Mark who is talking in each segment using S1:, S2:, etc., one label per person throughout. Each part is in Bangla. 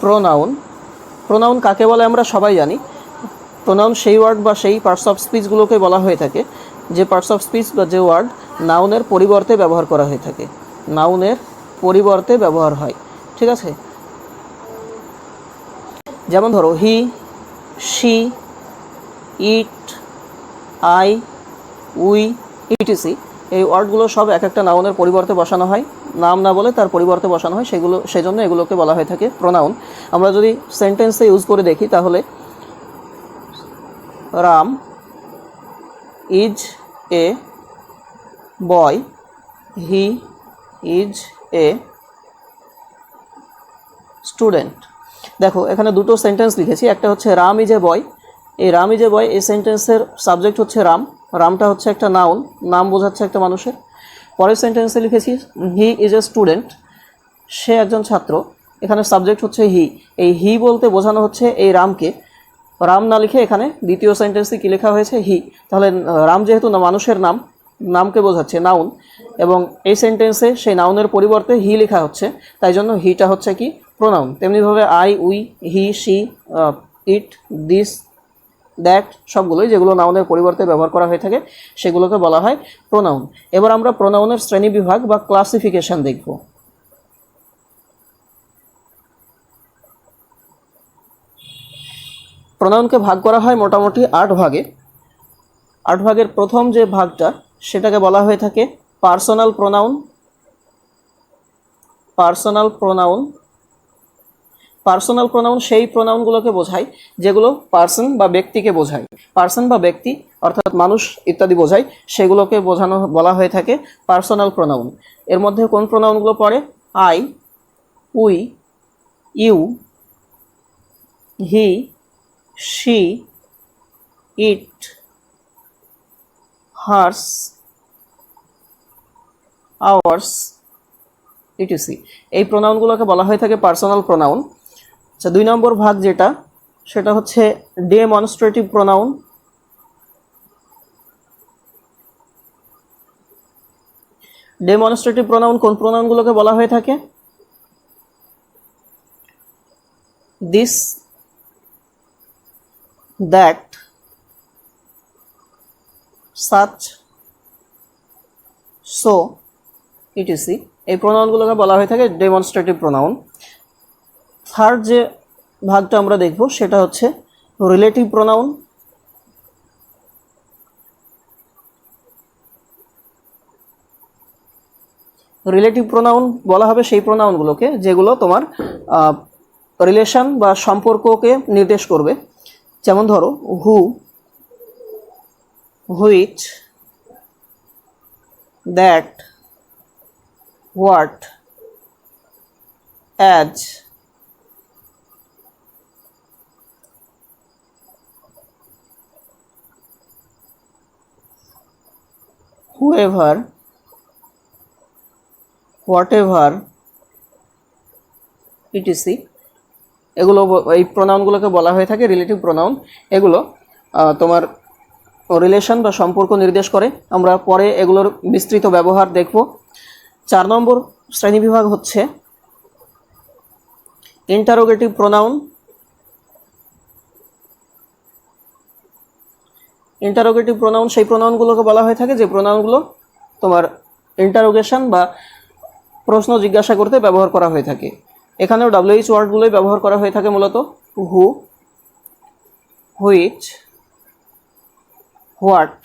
S1: প্রোনাউন প্রোনাউন কাকে বলে আমরা সবাই জানি। প্রোনাউন সেই ওয়ার্ড বা সেই পার্টস অফ স্পিচগুলোকে বলা হয়ে থাকে, যে পার্টস অফ স্পিচ বা যে ওয়ার্ড নাউনের পরিবর্তে ব্যবহার করা হয়ে থাকে। নাউনের পরিবর্তে ব্যবহার হয়। ঠিক আছে? যেমন ধরো he she it I we etc এই ওয়ার্ডগুলো সব এক একটা নাউনের পরিবর্তে বসানো হয়। নাম না বলে তার পরিবর্তে বসানো হয়, সেগুলো, সেজন্য এগুলোকে বলা হয়ে থাকে প্রোনাউন আমরা যদি সেন্টেন্সে ইউজ করে দেখি তাহলে, Ram is a boy he is a student দেখো, এখানে দুটো সেন্টেন্স লিখেছি, একটা হচ্ছে রাম ইজ এ বয় এই রাম ইজ এ বয় এই সেন্টেন্সের সাবজেক্ট হচ্ছে রাম, রামটা হচ্ছে একটা নাউন নাম বোঝাচ্ছে একটা মানুষের। পরের সেন্টেন্সে লিখেছি হি ইজ এ স্টুডেন্ট সে একজন ছাত্র। এখানে সাবজেক্ট হচ্ছে হি এই হি বলতে বোঝানো হচ্ছে এই রামকে। রাম না লিখে এখানে দ্বিতীয় সেন্টেন্সে কী লেখা হয়েছে? হি তাহলে, রাম যেহেতু মানুষের নাম, নামকে বোঝাচ্ছে নাউন এবং এই সেন্টেন্সে সেই নাউনের পরিবর্তে হি লেখা হচ্ছে। তাই জন্য হিটা হচ্ছে কি? প্রোনাউন তেমনিভাবে I we he she it this that সবগুলোই যেগুলো নাউনের পরিবর্তে ব্যবহার করা হয়ে থাকে, সেগুলোকে বলা হয় প্রোনাউন এবার আমরা প্রোনাউনের শ্রেণি বিভাগ বা ক্লাসিফিকেশন দেখব। প্রোনাউনকে ভাগ করা হয় মোটামুটি আট ভাগে। আট ভাগের প্রথম যে ভাগটা, সেটাকে বলা হয়ে থাকে personal pronoun personal pronoun personal pronoun সেই প্রোনাউনগুলোকে বোঝায়, যেগুলো পার্সন বা ব্যক্তিকে বোঝায়। পার্সন বা ব্যক্তি, অর্থাৎ মানুষ ইত্যাদি বোঝায়, সেগুলোকে বোঝানো, বলা হয়ে থাকে পার্সোনাল প্রোনাউন এর মধ্যে কোন প্রোনাউনগুলো পড়ে? I we you he she it hers ours etc এই প্রোনাউনগুলোকে বলা হয়ে থাকে পার্সোনাল প্রোনাউন আচ্ছা দুই নম্বর ভাগ যেটা, সেটা হচ্ছে ডেমনস্ট্রেটিভ প্রোনাউন ডেমনস্ট্রেটিভ প্রোনাউন কোন প্রোনাউনগুলোকে বলা হয়ে থাকে? This that such so etc এই প্রোনাউনগুলোকে বলা হয়ে থাকে ডেমনস্ট্রেটিভ প্রোনাউন থার্ড যে ভাগটা আমরা দেখব, সেটা হচ্ছে রিলেটিভ প্রোনাউন রিলেটিভ প্রোনাউন বলা হবে সেই প্রোনাউনগুলোকে যেগুলো তোমার রিলেশন বা সম্পর্ককে নির্দেশ করবে। যেমন ধরো who which that what as whoever, whatever etc এগুলো এই প্রোনাউনগুলোকে বলা হয়ে থাকে রিলেটিভ প্রোনাউন এগুলো তোমার রিলেশন বা সম্পর্ক নির্দেশ করে। আমরা পরে এগুলোর বিস্তৃত ব্যবহার দেখব। চার নম্বর শ্রেণীবিভাগ হচ্ছে ইন্টারোগেটিভ প্রোনাউন ইন্টারোগেটিভ প্রোনাউন সেই প্রোনাউনগুলোকে বলা হয়ে থাকে, যে প্রোনাউনগুলো তোমার ইন্টারোগেশন বা প্রশ্ন জিজ্ঞাসা করতে ব্যবহার করা হয়ে থাকে। এখানেও ডাব্লিউএইচ ওয়ার্ডগুলোই ব্যবহার করা হয়ে থাকে মূলত। হু হুইচ হোয়াট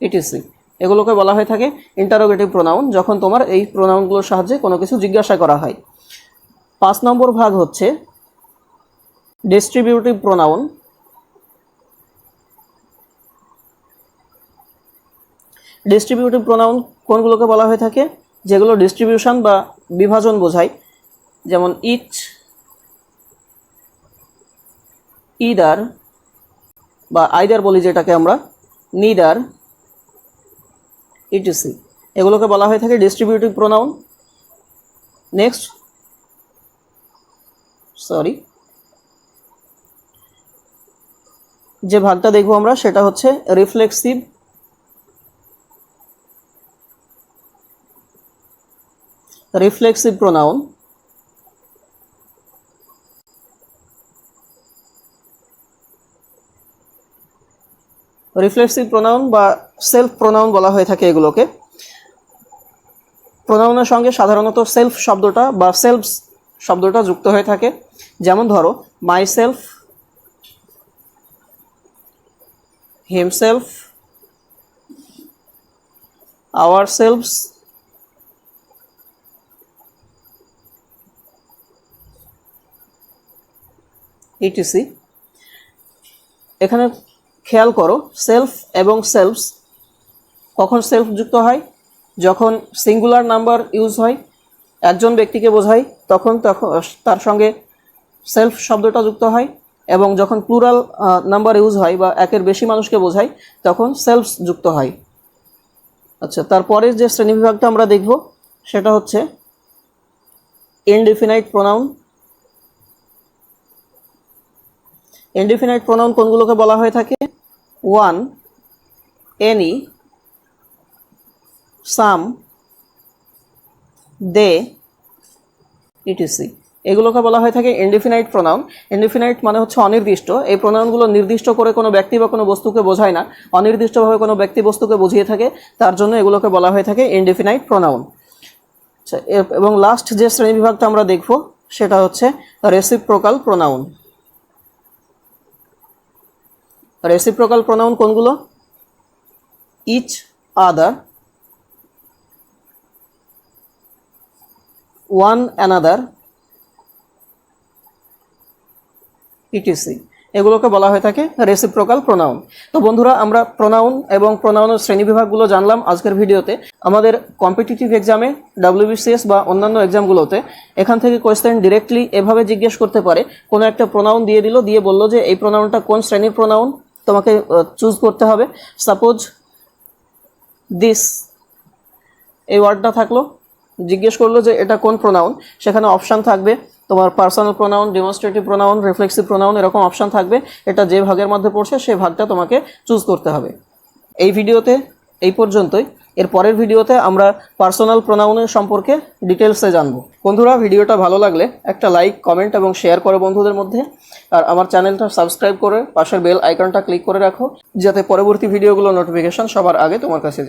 S1: ইটিসি এগুলোকে বলা হয়ে থাকে ইন্টারোগেটিভ প্রোনাউন যখন তোমার এই প্রোনাউনগুলোর সাহায্যে কোনো কিছু জিজ্ঞাসা করা হয়। পাঁচ নম্বর ভাগ হচ্ছে ডিস্ট্রিবিউটিভ প্রোনাউন ডিস্ট্রিবিউটিভ প্রোনাউন কোনগুলোকে বলা হয়ে থাকে? যেগুলো ডিস্ট্রিবিউশন বা বিভাজন বোঝায়। যেমন ইচ ইদার বা আইদার বলি যেটাকে আমরা নিদার ইটিসি এগুলোকে বলা হয়ে থাকে ডিস্ট্রিবিউটিভ প্রোনাউন নেক্সট সরি যে ভাগটা দেখব আমরা, সেটা হচ্ছে reflexive reflexive pronoun. Reflexive pronoun বা সেলফ প্রোনাউন বলা হয়ে থাকে এগুলোকে। প্রোনাউনের সঙ্গে সাধারণত সেলফ শব্দটা বা সেলফ শব্দটা যুক্ত হয়ে থাকে। যেমন ধরো, myself himself ourselves etc এখানে খেয়াল করো সেলফ এবং সেলফস কখন সেলফ যুক্ত হয়? যখন সিঙ্গুলার নাম্বার ইউজ হয়, একজন ব্যক্তিকে বোঝায়, তখন তখন তার সঙ্গে সেলফ শব্দটা যুক্ত হয় এবং যখন প্লুরাল নাম্বার ইউজ হয় বা একের বেশি মানুষকে বোঝায়, তখন সেলফস যুক্ত হয়। আচ্ছা তারপরের যে শ্রেণীবিভাগটা আমরা দেখব, সেটা হচ্ছে ইনডিফিনাইট প্রোনাউন ইনডিফিনাইট প্রোনাউন কোনগুলোকে বলা হয়ে থাকে? One any some they etc এগুলোকে বলা হয়ে থাকে ইনডিফিনাইট প্রোনাউন ইনডিফিনাইট মানে হচ্ছে অনির্দিষ্ট। এই প্রোনাউনগুলো নির্দিষ্ট করে কোনো ব্যক্তি বা কোনো বস্তুকে বোঝায় না। অনির্দিষ্টভাবে কোনো ব্যক্তি বস্তুকে বুঝিয়ে থাকে। তার জন্য এগুলোকে বলা হয়ে থাকে ইনডিফিনাইট প্রোনাউন আচ্ছা এবং লাস্ট যে শ্রেণীবিভাগটা আমরা দেখব, সেটা হচ্ছে রেসিপ্রোকাল প্রোনাউন রেসিপ্রোকাল প্রোনাউন কোনগুলো? Each other one another etc এগুলোকে বলা হয়ে থাকে রেসিপ্রোকাল প্রোনাউন তো বন্ধুরা, আমরা প্রোনাউন এবং প্রোনাউনের শ্রেণীবিভাগগুলো জানলাম আজকের ভিডিওতে। আমাদের কম্পিটিটিভ এক্সামে ডাব্লিউবিসিএস বা অন্যান্য এক্সামগুলোতে এখান থেকে কোয়েশ্চেন ডিরেক্টলি এভাবে জিজ্ঞেস করতে পারে। কোনো একটা প্রোনাউন দিয়ে দিল, দিয়ে বলল যে এই প্রোনাউনটা কোন শ্রেণির প্রোনাউন তোমাকে চুজ করতে হবে। সাপোজ দিস এই ওয়ার্ডটা থাকল, জিজ্ঞেস করল যে এটা কোন প্রোনাউন সেখানে অপশান থাকবে তোমার personal pronoun demonstrative pronoun reflexive pronoun এরকম অপশান থাকবে। এটা যে ভাগের মধ্যে পড়ছে সেই ভাগটা তোমাকে চুজ করতে হবে। এই ভিডিওতে এই পর্যন্তই। এর পরের ভিডিওতে আমরা পার্সোনাল প্রোনাউনের সম্পর্কে ডিটেলসে জানব বন্ধুরা, ভিডিওটা ভালো লাগলে একটা লাইক কমেন্ট এবং শেয়ার করো বন্ধুদের মধ্যে আর আমার চ্যানেলটা সাবস্ক্রাইব করে পাশের বেল আইকনটা ক্লিক করে রাখো, যাতে পরবর্তী ভিডিওগুলো নোটিফিকেশন সবার আগে তোমার কাছে।